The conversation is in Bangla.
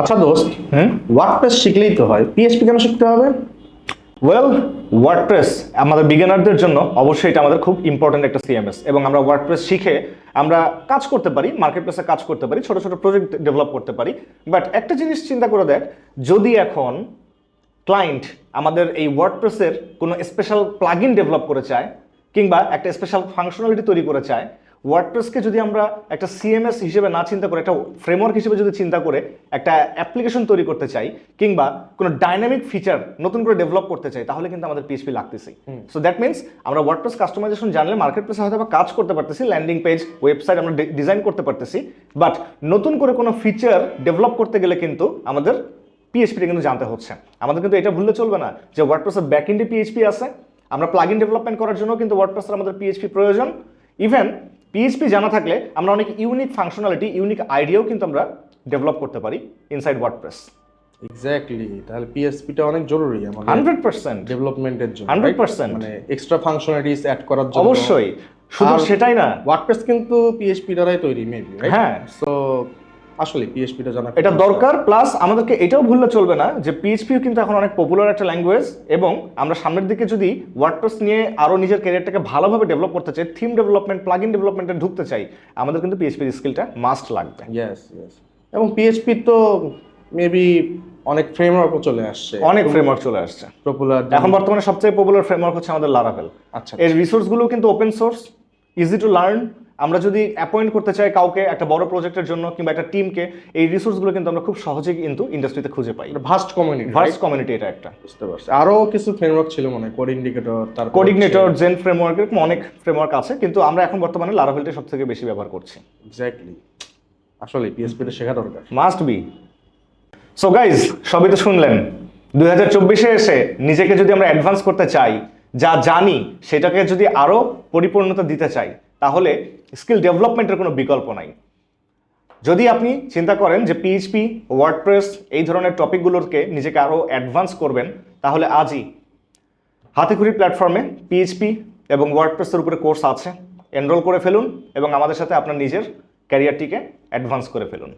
আচ্ছা দোস্ত হুম? ওয়ার্ডপ্রেস শিখলেই তো হয়। পিএইচপি কেন শিখতে হবে? ওয়েল ওয়ার্ডপ্রেস আমাদের বিগিনারদের জন্য অবশ্যই এটা আমাদের খুব ইম্পর্টেন্ট একটা সিএমএস এবং আমরা ওয়ার্ডপ্রেস শিখে আমরা কাজ করতে পারি মার্কেট প্লেসে কাজ করতে পারি ছোট ছোট প্রজেক্ট ডেভেলপ করতে পারি। বাট একটা জিনিস চিন্তা করে দেখ যদি এখন ক্লায়েন্ট আমাদের এই ওয়ার্ডপ্রেসের কোনো স্পেশাল প্লাগইন ডেভেলপ করে চায় কিংবা একটা স্পেশাল ফাংশনালিটি তৈরি করে চায় ওয়ার্ডপ্রেসকে যদি আমরা একটা সিএমএস হিসেবে না চিন্তা করে একটা ফ্রেমওয়ার্ক হিসেবে যদি চিন্তা করে একটা অ্যাপ্লিকেশন তৈরি করতে চাই কিংবা কোনো ডাইনামিক ফিচার নতুন করে ডেভেলপ করতে চাই তাহলে কিন্তু আমাদের পিএইচপি লাগতেছেই। সো দ্যাট মিনস আমরা ওয়ার্ডপ্রেস কাস্টমাইজেশন জানলে মার্কেট প্লেসে হয়তো বা কাজ করতে পারতেছি ল্যান্ডিং পেজ ওয়েবসাইট আমরা ডিজাইন করতে পারতেছি বাট নতুন করে কোনো ফিচার ডেভেলপ করতে গেলে কিন্তু আমাদের পিএইচপিটা কিন্তু জানতে হচ্ছে। আমাদের কিন্তু এটা ভুললে চলবে না যে ওয়ার্ডপ্রেসের ব্যাক এন্ডে পিএইচপি আছে। আমরা প্লাগইন ডেভেলপমেন্ট করার জন্য কিন্তু ওয়ার্ডপ্রেসের আমাদের পিএইচপি প্রয়োজন। ইভেন পিএইচপি জানা থাকলে আমরা অনেক ইউনিক ফাংশনালিটি ইউনিক আইডিয়াও কিন্তু আমরা ডেভেলপ করতে পারি ইনসাইড ওয়ার্ডপ্রেস এক্স্যাক্টলি তাহলে পিএসপিটা অনেক জরুরি আমাদের হান্ড্রেড পার্সেন্ট ডেভেলপমেন্টের জন্য 100% মানে এক্সট্রা ফাংশনালিটিস অ্যাড করার জন্য। অবশ্যই। শুধু সেটাই না। ওয়ার্ডপ্রেস কিন্তু পিএইচপি দ্বারাই তৈরি মেবি হ্যাঁ। সো আসলে পিএইচপিটা জানা এটা দরকার। দরকার প্লাস আমাদেরকে এটাও ভুললে চলবে না যে পিএইচপিও কিন্তু এখন অনেক পপুলার একটা ল্যাঙ্গুয়েজ এবং আমরা সামনের দিকে যদি ওয়ার্ডপ্রেস নিয়ে আরও নিজের ক্যারিয়ারটাকে ভালোভাবে ডেভেলপ করতে চাই থিম ডেভেলপমেন্ট প্লাগ ইন ডেভেলপমেন্টে ঢুকতে চাই আমাদের কিন্তু পিএইচপির স্কিলটা মাস্ট লাগবে। ইয়েস ইয়েস এবং পিএইচপি তো মেবি অনেক ফ্রেমওয়ার্কও চলে আসছে। অনেক ফ্রেমওয়ার্ক চলে আসছে। পপুলার এখন বর্তমানে সবচেয়ে পপুলার ফ্রেমওয়ার্ক হচ্ছে আমাদের লারাভেল আচ্ছা এর রিসোর্সগুলো কিন্তু open source easy to learn আমরা যদি অ্যাপয়েন্ট করতে চাই কাউকে একটা বড় প্রজেক্টের জন্য কিংবা একটা টিমকে এই রিসোর্সগুলো কিন্তু আমরা খুব সহজেই কিন্তু ইন্ডাস্ট্রিতে খুঁজে পাই। ভাস্ট কমিউনিটি ভার্স কমিউনিটি এটা একটা। বুঝতে পারছি। আরও কিছু ফ্রেমওয়ার্ক ছিল মনে হয় কোড ইন্ডিকেটর তারপর কোডিগনেটর জেন ফ্রেমওয়ার্ক এরকম অনেক ফ্রেমওয়ার্ক আছে কিন্তু আমরা এখন বর্তমানে লারাভেলটা সব থেকে বেশি ব্যবহার করছি। এক্স্যাক্টলি আসলে পিএসপিটা শেখা দরকার। মাস্ট বি সো গাইজ সবই তো শুনলেন। দুই হাজার চব্বিশে এসে নিজেকে যদি আমরা অ্যাডভান্স করতে চাই যা জানি সেটাকে যদি আরও পরিপূর্ণতা দিতে চাই, তাহলে স্কিল ডেভেলপমেন্টের কোনো বিকল্প নাই। যদি আপনি চিন্তা করেন যে পিএইচপি ওয়ার্ডপ্রেস এই ধরনের টপিকগুলোকে নিজেকে আরও অ্যাডভান্স করবেন, তাহলে আজই হাতেখুড়ি প্ল্যাটফর্মে পিএইচপি এবং ওয়ার্ডপ্রেসের উপরে কোর্স আছে। এনরোল করে ফেলুন এবং আমাদের সাথে আপনার নিজের ক্যারিয়ারটিকে অ্যাডভান্স করে ফেলুন।